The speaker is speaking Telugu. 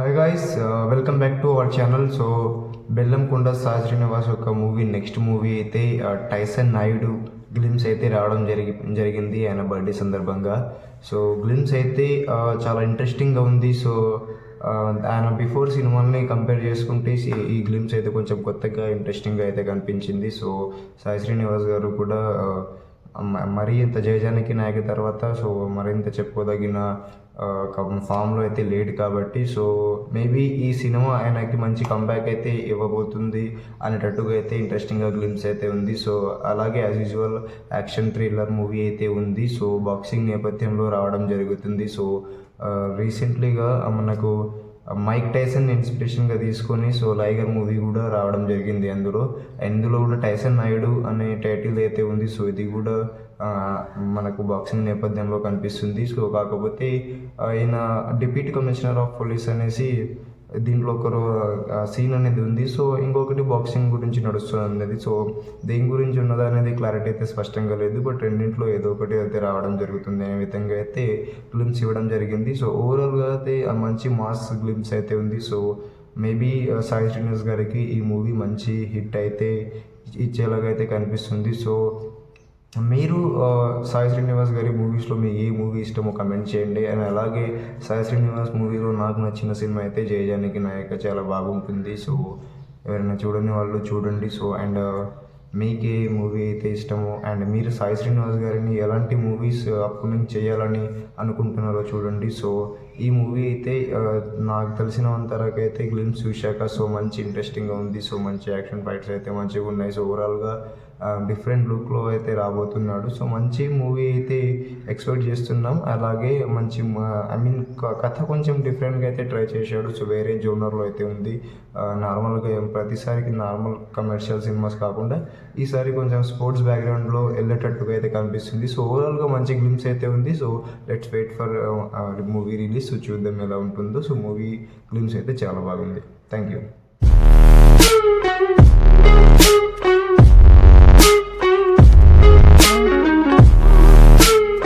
Hi guys welcome back to our channel so Bellamkonda Sai Srinivas యొక్క మూవీ నెక్స్ట్ మూవీ అయితే టైసన్ నాయుడు గ్లిమ్స్ అయితే రావడం జరిగి జరిగింది ఆయన బర్త్డే సందర్భంగా సో గ్లిమ్స్ అయితే చాలా ఇంట్రెస్టింగ్గా ఉంది సో ఆయన బిఫోర్ సినిమాల్ని కంపేర్ చేసుకుంటే ఈ- గ్లిమ్స్ అయితే కొంచెం కొత్తగా ఇంట్రెస్టింగ్గా అయితే కనిపించింది. సో సాయి శ్రీనివాస్ గారు కూడా మరి ఇంత జయజానకి నాయక తర్వాత సో మరింత చెప్పుకోదగిన ఫామ్లో అయితే లేడు కాబట్టి సో మేబీ ఈ సినిమా ఆయనకి మంచి కంబ్యాక్ అయితే ఇవ్వబోతుంది అనేటట్టుగా అయితే ఇంట్రెస్టింగ్గా గ్లిమ్స్ అయితే ఉంది. సో అలాగే as usual action thriller movie అయితే ఉంది. సో బాక్సింగ్ నేపథ్యంలో రావడం జరుగుతుంది. సో రీసెంట్లీగా మనకు మైక్ టైసన్ ఇన్స్పిరేషన్గా తీసుకొని సో లైగర్ మూవీ కూడా రావడం జరిగింది అందులో. ఇందులో కూడా టైసన్ నాయుడు అనే టైటిల్ అయితే ఉంది సో ఇది కూడా మనకు బాక్సింగ్ నేపథ్యంలో కనిపిస్తుంది. సో కాకపోతే ఆయన డిప్యూటీ కమిషనర్ ఆఫ్ పోలీస్ అనేసి దీంట్లో ఒకరు సీన్ అనేది ఉంది. సో ఇంకొకటి బాక్సింగ్ గురించి నడుస్తుంది అనేది. సో దేని గురించి ఉన్నదా అనేది క్లారిటీ అయితే స్పష్టంగా లేదు. బట్ రెండింటిలో ఏదో ఒకటి అయితే రావడం జరుగుతుంది అనే విధంగా అయితే గ్లిమ్స్ ఇవ్వడం జరిగింది. సో ఓవరాల్గా అయితే ఆ మంచి మాస్ గ్లిమ్స్ అయితే ఉంది. సో మేబీ సాయి శ్రీనివాస్ గారికి ఈ మూవీ మంచి హిట్ అయితే ఇచ్చేలాగా అయితే కనిపిస్తుంది. సో మీరు సాయి శ్రీనివాస్ గారి మూవీస్లో మీ ఏ మూవీ ఇష్టమో కమెంట్ చేయండి. అండ్ అలాగే సాయి శ్రీనివాస్ మూవీలో నాకు నచ్చిన సినిమా అయితే జయజానికి నాయక చాలా బాగుంటుంది. సో ఎవరైనా చూడని వాళ్ళు చూడండి. సో అండ్ మీకు ఏ మూవీ అయితే ఇష్టమో అండ్ మీరు సాయి శ్రీనివాస్ గారిని ఎలాంటి మూవీస్ అప్కమింగ్ చేయాలని అనుకుంటున్నారో చూడండి. సో ఈ మూవీ అయితే నాకు తెలిసినంత వరకు అయితే గ్లిమ్స్ చూశాక సో మంచి ఇంట్రెస్టింగ్గా ఉంది. సో మంచి యాక్షన్ ఫైట్స్ అయితే మంచిగా ఉన్నాయి. సో ఓవరాల్గా డిఫరెంట్ లుక్లో అయితే రాబోతున్నాడు. సో మంచి మూవీ అయితే ఎక్స్పెక్ట్ చేస్తున్నాం. అలాగే మంచి ఐ మీన్ కథ కొంచెం డిఫరెంట్గా అయితే ట్రై చేశాడు. సో వేరే జోనర్లో అయితే ఉంది. నార్మల్గా ప్రతిసారికి నార్మల్ కమర్షియల్ సినిమాస్ కాకుండా ఈసారి కొంచెం స్పోర్ట్స్ బ్యాక్గ్రౌండ్లో వెళ్ళేటట్టుగా అయితే కనిపిస్తుంది. సో ఓవరాల్గా మంచి గ్లిమ్స్ అయితే ఉంది. So let's wait for movie release so చూద్దాం ఎలా ఉంటుందో. సో మూవీ గ్లిమ్స్ అయితే చాలా బాగుంది. Thank you